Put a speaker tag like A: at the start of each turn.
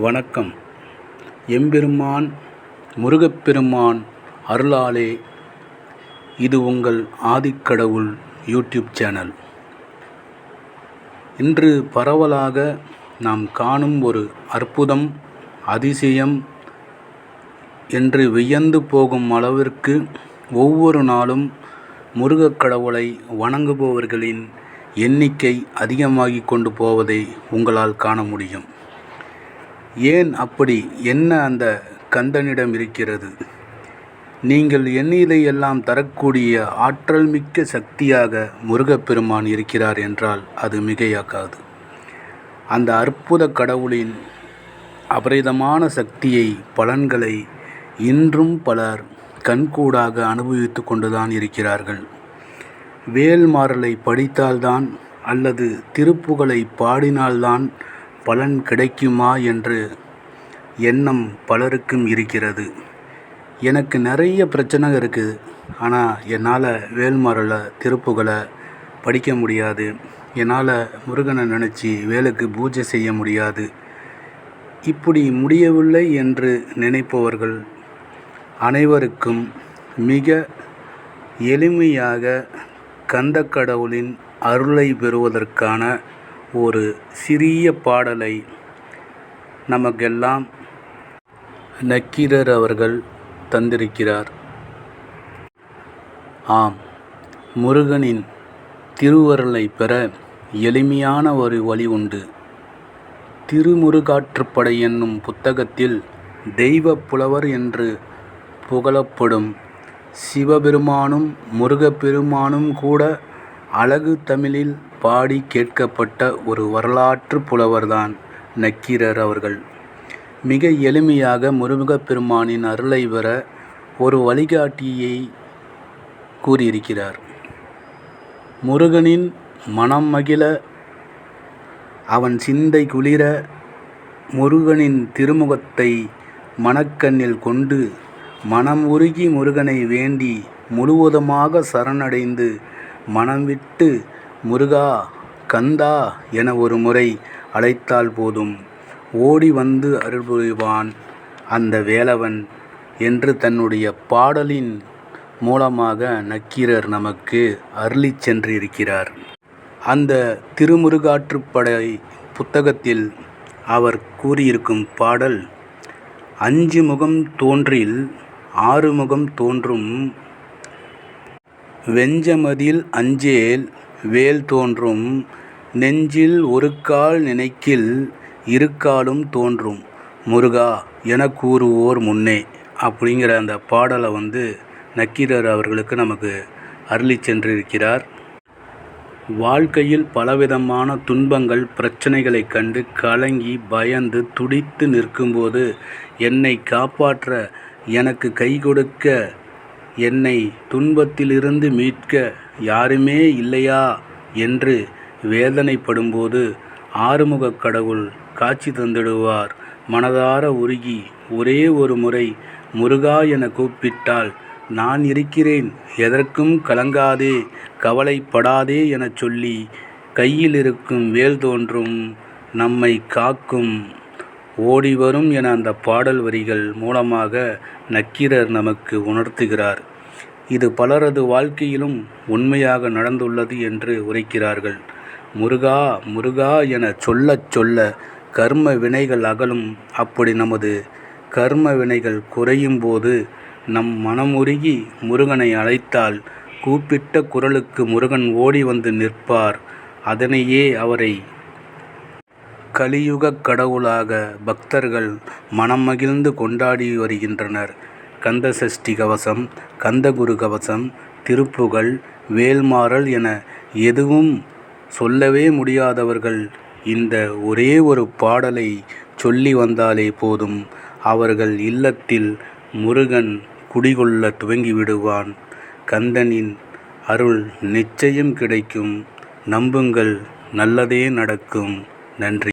A: வணக்கம். எம்பெருமான் முருகப்பெருமான் அருளாலே இது உங்கள் ஆதிக்கடவுள் யூடியூப் சேனல். இன்று பரவலாக நாம் காணும் ஒரு அற்புதம் அதிசயம் என்று வியந்து போகும் அளவிற்கு ஒவ்வொரு நாளும் முருகக் கடவுளை வணங்குபவர்களின் எண்ணிக்கை அதிகமாகிக் கொண்டு போவதை உங்களால் காண முடியும். ஏன் அப்படி? என்ன அந்த கந்தனிடம் இருக்கிறது? நீங்கள் எண்ணியதையெல்லாம் தரக்கூடிய ஆற்றல் மிக்க சக்தியாக முருகப்பெருமான் இருக்கிறார் என்றால் அது மிகையாக்காது அந்த அற்புத கடவுளின் அபரிதமான சக்தியை பலன்களை இன்றும் பலர் கண்கூடாக அனுபவித்து கொண்டுதான் இருக்கிறார்கள். வேல்மாறலை படித்தால்தான் அல்லது திருப்புகளை பாடினால்தான் பலன் கிடைக்குமா என்று எண்ணம் பலருக்கும் இருக்கிறது. எனக்கு நிறைய பிரச்சனை இருக்குது ஆனால் என்னால் வேல்மாறலை திருப்புகளை படிக்க முடியாது. என்னால் முருகனை நினச்சி வேலுக்கு பூஜை செய்ய முடியாது. இப்படி முடியவில்லை என்று நினைப்பவர்கள் அனைவருக்கும் மிக எளிமையாக கந்தக்கடவுளின் அருளை பெறுவதற்கான ஒரு சிறிய பாடலை நமக்கெல்லாம் நக்கீரர் அவர்கள் தந்திருக்கிறார். ஆம் முருகனின் திருவருளை பெற எளிமையான ஒரு வழி உண்டு. திருமுருகாற்றுப்படை என்னும் புத்தகத்தில் தெய்வ புலவர் என்று புகழப்படும் சிவபெருமானும் முருகப்பெருமானும் கூட அழகு தமிழில் பாடி கேட்கப்பட்ட ஒரு வரலாற்று புலவர்தான் நக்கீரர் அவர்கள். மிக எளிமையாக முருகப்பெருமானின் அருளை பெற ஒரு வழிகாட்டியை கூறியிருக்கிறார். முருகனின் மனம் மகிழ அவன் சிந்தை குளிர முருகனின் திருமுகத்தை மனக்கண்ணில் கொண்டு மனம் உருகி முருகனை வேண்டி முழுவதுமாக சரணடைந்து மனம் விட்டு முருகா கந்தா என ஒரு முறை அழைத்தால் போதும். ஓடி வந்து அருள்புரிவான் அந்த வேலவன் என்று தன்னுடைய பாடலின் மூலமாக நக்கீரர் நமக்கு அருளி சென்றிருக்கிறார். அந்த திருமுருகாற்றுப்படை புத்தகத்தில் அவர் கூறியிருக்கும் பாடல் அஞ்சு முகம் தோன்றில் ஆறு முகம் தோன்றும் வெஞ்சமதில் அஞ்சேல் வேல் தோன்றும் நெஞ்சில் ஒருக்கால் நினைக்கில் இருக்காலும் தோன்றும். முருகா என கூறுவோர் முன்னே. அப்படிங்கிற அந்த பாடலை வந்து நக்கீரர் அவர்களுக்கு நமக்கு அருளி சென்றிருக்கிறார். வாழ்க்கையில் பலவிதமான துன்பங்கள் பிரச்சனைகளை கண்டு கலங்கி பயந்து துடித்து நிற்கும்போது என்னை காப்பாற்ற எனக்கு கை கொடுக்க என்னை துன்பத்திலிருந்து மீட்க யாருமே இல்லையா? என்று வேதனைப்படும்போது ஆறுமுகக் கடவுள் காட்சி தந்திடுவார். மனதார உருகி ஒரே ஒரு முறை முருகா என கூப்பிட்டால் நான் இருக்கிறேன் எதற்கும் கலங்காதே கவலைப்படாதே எனச் சொல்லி கையில் இருக்கும் வேல் தோன்றும் நம்மை காக்கும் ஓடிவரும் என அந்த பாடல் வரிகள் மூலமாக நக்கீரர் நமக்கு உணர்த்துகிறார். இது பலரது வாழ்க்கையிலும் உண்மையாக நடந்துள்ளது என்று உரைக்கிறார்கள். முருகா முருகா என சொல்லச் சொல்ல கர்ம வினைகள் அகலும். அப்படி நமது கர்ம வினைகள் குறையும் போது நம் மனமுருகி முருகனை அழைத்தால் கூப்பிட்ட குரலுக்கு முருகன் ஓடி வந்து நிற்பார். அதனையே அவரை கலியுகக் கடவுளாக பக்தர்கள் மனம் மகிழ்ந்து கொண்டாடி வருகின்றனர். கந்தசஷ்டி கவசம் கந்தகுரு கவசம் திருப்புகழ் வேல்மாறல் என எதுவும் சொல்லவே முடியாதவர்கள் இந்த ஒரே ஒரு பாடலை சொல்லி வந்தாலே போதும். அவர்கள் இல்லத்தில் முருகன் குடிகொள்ள துவங்கிவிடுவான். கந்தனின் அருள் நிச்சயம் கிடைக்கும். நம்புங்கள் நல்லதே நடக்கும். நன்றி.